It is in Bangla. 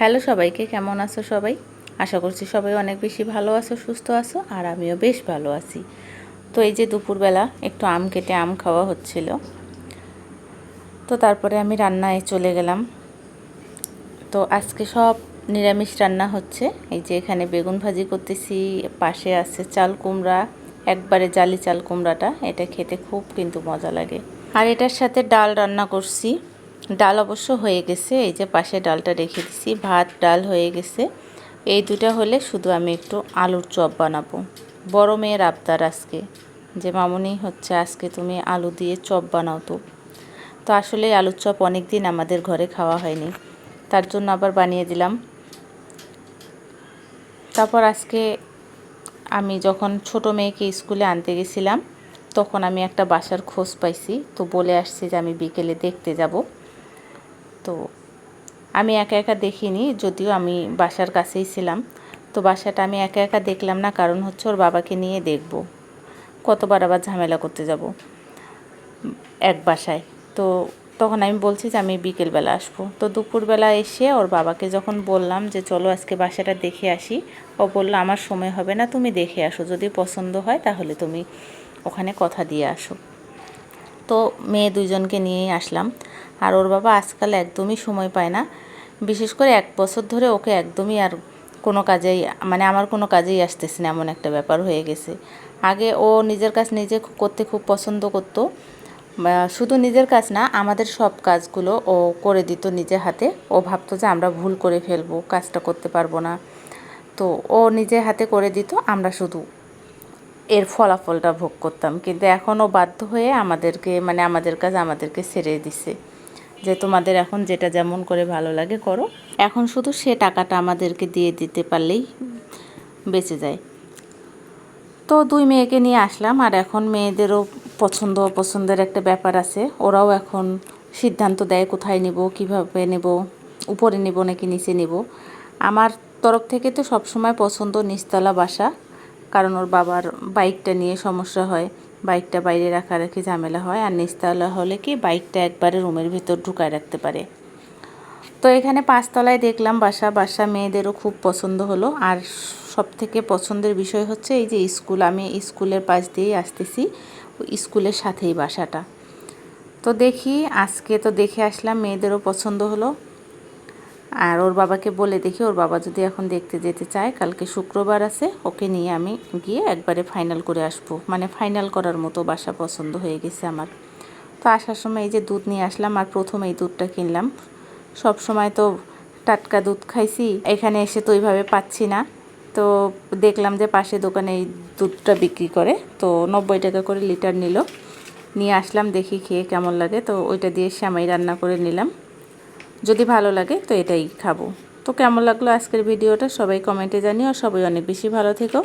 হ্যালো সবাইকে, কেমন আছো সবাই? আশা করছি সবাই অনেক বেশি ভালো আছো, সুস্থ আছো, আর আমিও বেশ ভালো আছি। তো এই যে দুপুরবেলা একটু আম কেটে আম খাওয়া হচ্ছিল। তো তারপরে আমি রান্নায় চলে গেলাম। তো আজকে সব নিরামিষ রান্না হচ্ছে। এই যে এখানে বেগুন ভাজি করতেছি, পাশে আছে চাল কুমড়া, একবারে জালি চাল কুমড়াটা, এটা খেতে খুব কিন্তু মজা লাগে। আর এটার সাথে ডাল রান্না করছি। ডাল অবশ্য হয়ে গেছে, এই যে পাশে ডালটা রেখে দিছি, ভাত, ডাল হয়ে গেছে। এই দুটা হলে শুধু আমি একটু আলুর চপ বানাবো। বড় মেয়ের আবদার আজকে, যে মামুনি হচ্ছে, আজকে তুমি আলু দিয়ে চপ বানাও তো। তো আসলে আলুর চপ অনেক দিন আমাদের ঘরে খাওয়া হয়নি, তার জন্য আবার বানিয়ে দিলাম। তারপর আজকে আমি যখন ছোট মেয়েকে স্কুলে আনতে গেছিলাম, তখন আমি একটা বাসার খোঁজ পাইছি, তো বলে আসছি যে আমি বিকেলে দেখতে যাব। তো আমি একা একা দেখিনি, যদিও আমি বাসার কাছেই ছিলাম। তো বাসাটা আমি একা একা দেখলাম না, কারণ হচ্ছে ওর বাবাকে নিয়ে দেখব। কতবার আবার ঝামেলা করতে যাব এক বাসায়। তো তখন আমি বলছি যে আমি বিকেলবেলা আসব। তো দুপুরবেলা এসে ওর বাবাকে যখন বললাম যে, চলো আজকে বাসাটা দেখে আসি। ও বলল, আমার সময় হবে না, তুমি দেখে আসো। যদি পছন্দ হয় তাহলে তুমি ওখানে কথা দিয়ে আসো। তো মেয়ে দুইজনকে নিয়েই আসলাম। আর ওর বাবা আজকাল একদমই সময় পায় না। বিশেষ করে এক বছর ধরে ওকে একদমই আর কোনো কাজেই মানে আমার কোনো কাজেই আসতেছে না, এমন একটা ব্যাপার হয়ে গেছে। আগে ও নিজের কাজ নিজে করতে খুব পছন্দ করতো। শুধু নিজের কাজ না, আমাদের সব কাজগুলো ও করে দিত নিজের হাতে। ও ভাবতো যে আমরা ভুল করে ফেলব, কাজটা করতে পারব না। তো ও নিজে হাতে করে দিত, আমরা শুধু এর ফলাফলটা ভোগ করতাম। কিন্তু এখনও বাধ্য হয়ে আমাদেরকে মানে আমাদের কাজ আমাদেরকে ছেড়ে দিছে। যে তোমাদের এখন যেটা যেমন করে ভালো লাগে করো। এখন শুধু সে টাকাটা আমাদেরকে দিয়ে দিতে পারলেই বেঁচে যায়। তো দুই মেয়েকে নিয়ে আসলাম, আর এখন মেয়েদেরও পছন্দ অপছন্দের একটা ব্যাপার আছে। ওরাও এখন সিদ্ধান্ত দেয় কোথায় নেব, কীভাবে নেব, উপরে নেব নাকি নিচে নেব। আমার তরফ থেকে তো সবসময় পছন্দ নিচতলা বাসা। কারণ ওর বাবার বাইকটা নিয়ে সমস্যা হয়। বাইকটা বাইরে রাখা রাখি ঝামেলা হয় আর নিচতলা হলে কি বাইকটা একবারে রুমের ভিতর ঢুকায় রাখতে পারে। তো এখানে পাঁচতলায় দেখলাম বাসা বাসা মেয়েদেরও খুব পছন্দ হলো। আর সব থেকে পছন্দের বিষয় হচ্ছে এই যে স্কুল, আমি স্কুলের পাশ দিয়েই আসতেছি স্কুলের সাথেই বাসাটা। তো দেখি, আজকে তো দেখে আসলাম মেয়েদেরও পছন্দ হলো। আর ওর বাবাকে বলে দেখি, ওর বাবা যদি এখন দেখতে যেতে চায়, কালকে শুক্রবার আছে, ওকে নিয়ে আমি গিয়ে একবারে ফাইনাল করে আসব। মানে ফাইনাল করার মতো বাসা পছন্দ হয়ে গেছে আমার। তো আসার সময় এই যে দুধ নিয়ে আসলাম, আর প্রথম এই দুধটা কিনলাম। সব সময় তো টাটকা দুধ খাইছি, এখানে এসে তো ওইভাবে পাচ্ছি না। তো দেখলাম যে পাশে দোকানে এই দুধটা বিক্রি করে, তো নব্বই টাকা করে লিটার নিল। নিয়ে আসলাম, দেখি খেয়ে কেমন লাগে। তো ওইটা দিয়ে শ্যামাই রান্না করে নিলাম। যদি ভালো লাগে, তো এটাই খাব। তো কেমন লাগল আজকের ভিডিওটা? সবাই কমেন্টে জানিও। সবাই অনেক বেশি ভালো থেকো।